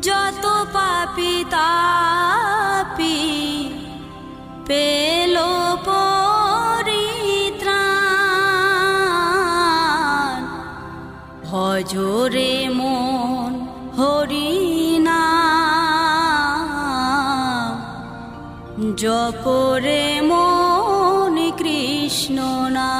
যত পাপি তাপি পেল পরিত্রাণ। ভজরে মন হরিনা জপরে মন কৃষ্ণ না।